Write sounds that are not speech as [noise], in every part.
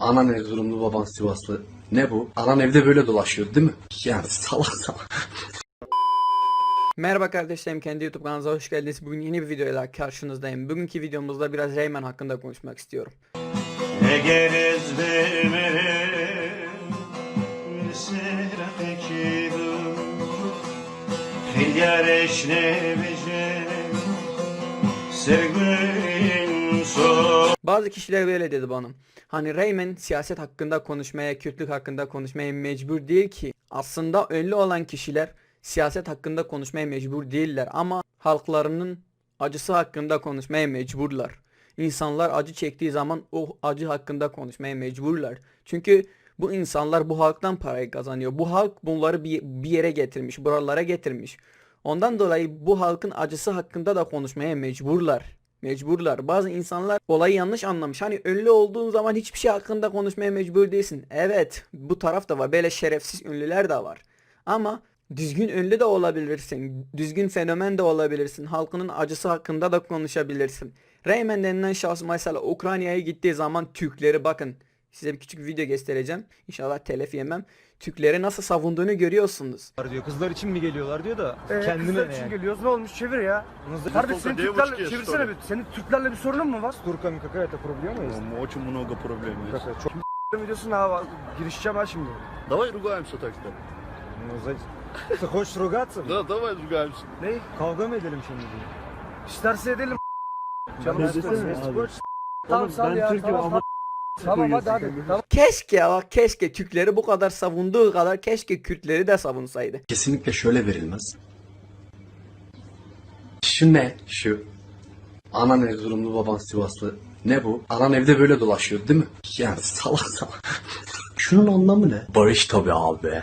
Anan Erzurumlu baban Sivaslı. Ne bu? Anan evde böyle dolaşıyor değil mi? Yani salak salak. Merhaba kardeşlerim kendi YouTube kanalınıza hoş geldiniz. Bugün yeni bir videoyla karşınızdayım. Bugünkü videomuzda biraz Rayman hakkında konuşmak istiyorum. Eğer ezberime Serafeki Bazı kişiler böyle dedi bana. Hani Rayman siyaset hakkında konuşmaya, Kürtlük hakkında konuşmaya mecbur değil ki. Aslında ünlü olan kişiler siyaset hakkında konuşmaya mecbur değiller ama halklarının acısı hakkında konuşmaya mecburlar. İnsanlar acı çektiği zaman o acı hakkında konuşmaya mecburlar. Çünkü bu insanlar bu halktan parayı kazanıyor. Bu halk bunları bir, bir yere getirmiş, buralara getirmiş. Ondan dolayı bu halkın acısı hakkında da konuşmaya mecburlar. Mecburlar. Bazı insanlar olayı yanlış anlamış. Hani ünlü olduğun zaman hiçbir şey hakkında konuşmaya mecbur değilsin. Evet, bu taraf da var. Böyle şerefsiz ünlüler de var. Ama düzgün ünlü de olabilirsin. Düzgün fenomen de olabilirsin. Halkının acısı hakkında da konuşabilirsin. Rayman denilen şahıs mesela Ukrayna'ya gittiği zaman Türkleri bakın. Size bir küçük video göstereceğim. İnşallah telef yemem. Türkleri nasıl savunduğunu görüyorsunuz. diyor. Kızlar için mi geliyorlar diyor da Ee, kendine kızlar ne için yani? geliyoruz. Ne olmuş? Çevir ya. Nasıl Kardeş Сколько senin девочки Türklerle есть, çevirsene что ли? bir. Senin Türklerle bir sorunun mu var? С турками какая-то проблема есть? Ну, Очень много проблем есть. Какая? Çok [laughs] Videosuna ha, girişeceğim ha şimdi. Давай ругаемся так что. Ну, за- Ты хочешь ругаться? Да, давай ругаемся. Ne? Kavga mı edelim şimdi diyor. İsterse edelim. Canım Ben istesin. desene Eski abi. koç. Tamam sal ya. Tamam, tamam. Tamam hadi hadi. Tamam. Keşke ya keşke Türkleri bu kadar savunduğu kadar keşke Kürtleri de savunsaydı. Kesinlikle şöyle verilmez. Şu ne? Şu. Anan Erzurumlu baban Sivaslı. Ne bu? Anan evde böyle dolaşıyor değil mi? Yani salak salak. [laughs] Şunun anlamı ne? Barış tabi abi.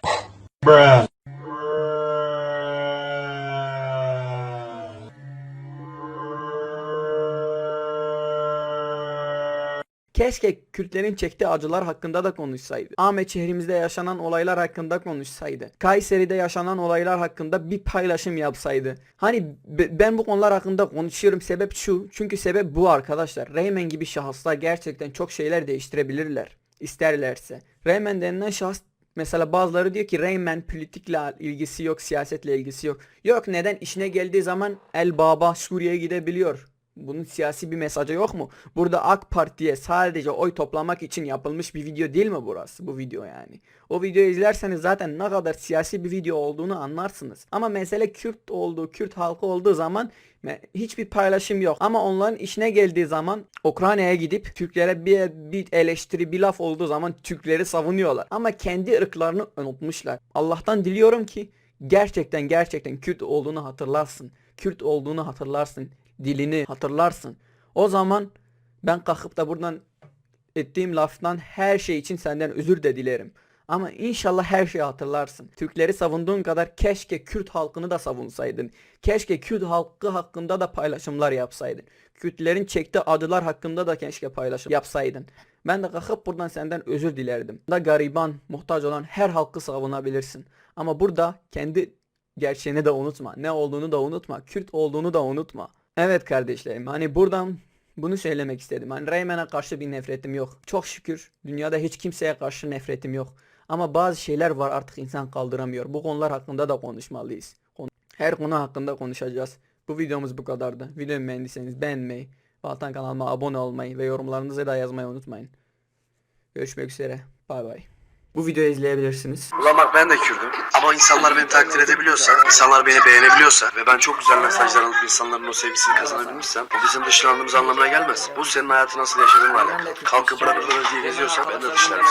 Keşke Kürtlerin çektiği acılar hakkında da konuşsaydı. Ahmet şehrimizde yaşanan olaylar hakkında konuşsaydı. Kayseri'de yaşanan olaylar hakkında bir paylaşım yapsaydı. Hani be- ben bu konular hakkında konuşuyorum sebep şu. Çünkü sebep bu arkadaşlar. Rayman gibi şahıslar gerçekten çok şeyler değiştirebilirler. isterlerse. Rayman denilen şahıs Mesela bazıları diyor ki Rayman politikle ilgisi yok, siyasetle ilgisi yok. Yok neden işine geldiği zaman El Baba Suriye'ye gidebiliyor. Bunun siyasi bir mesajı yok mu? Burada AK Parti'ye sadece oy toplamak için yapılmış bir video değil mi burası? Bu video yani. O videoyu izlerseniz zaten ne kadar siyasi bir video olduğunu anlarsınız. Ama mesele Kürt olduğu, Kürt halkı olduğu zaman hiçbir paylaşım yok. Ama onların işine geldiği zaman Ukrayna'ya gidip Türklere bir, bir eleştiri, bir laf olduğu zaman Türkleri savunuyorlar. Ama kendi ırklarını unutmuşlar. Allah'tan diliyorum ki gerçekten gerçekten Kürt olduğunu hatırlarsın. Kürt olduğunu hatırlarsın. Dilini hatırlarsın. O zaman ben kalkıp da buradan ettiğim laftan her şey için senden özür de dilerim. Ama inşallah her şeyi hatırlarsın. Türkleri savunduğun kadar keşke Kürt halkını da savunsaydın. Keşke Kürt halkı hakkında da paylaşımlar yapsaydın. Kürtlerin çektiği acılar hakkında da keşke paylaşım yapsaydın. Ben de kalkıp buradan senden özür dilerdim. Da gariban, muhtaç olan her halkı savunabilirsin. Ama burada kendi gerçeğini de unutma. Ne olduğunu da unutma. Kürt olduğunu da unutma. Evet kardeşlerim hani buradan bunu söylemek istedim. Hani Rayman'a karşı bir nefretim yok. Çok şükür dünyada hiç kimseye karşı nefretim yok. Ama bazı şeyler var artık insan kaldıramıyor. Bu konular hakkında da konuşmalıyız. Konu- Her konu hakkında konuşacağız. Bu videomuz bu kadardı. Videomu beğendiyseniz beğenmeyi, Vatan kanalıma abone olmayı ve yorumlarınızı da yazmayı unutmayın. Görüşmek üzere. Bay bay. Bu videoyu izleyebilirsiniz. Ulan bak ben de Kürdüm. Ama insanlar beni takdir edebiliyorsa, insanlar beni beğenebiliyorsa ve ben çok güzel mesajlar alıp insanların o sevgisini kazanabilmişsem bu bizim dışlandığımız anlamına gelmez. Bu senin hayatı nasıl yaşadığınla alakalı. Kalkıp bırakırlar diye geziyorsan ben de dışlarım.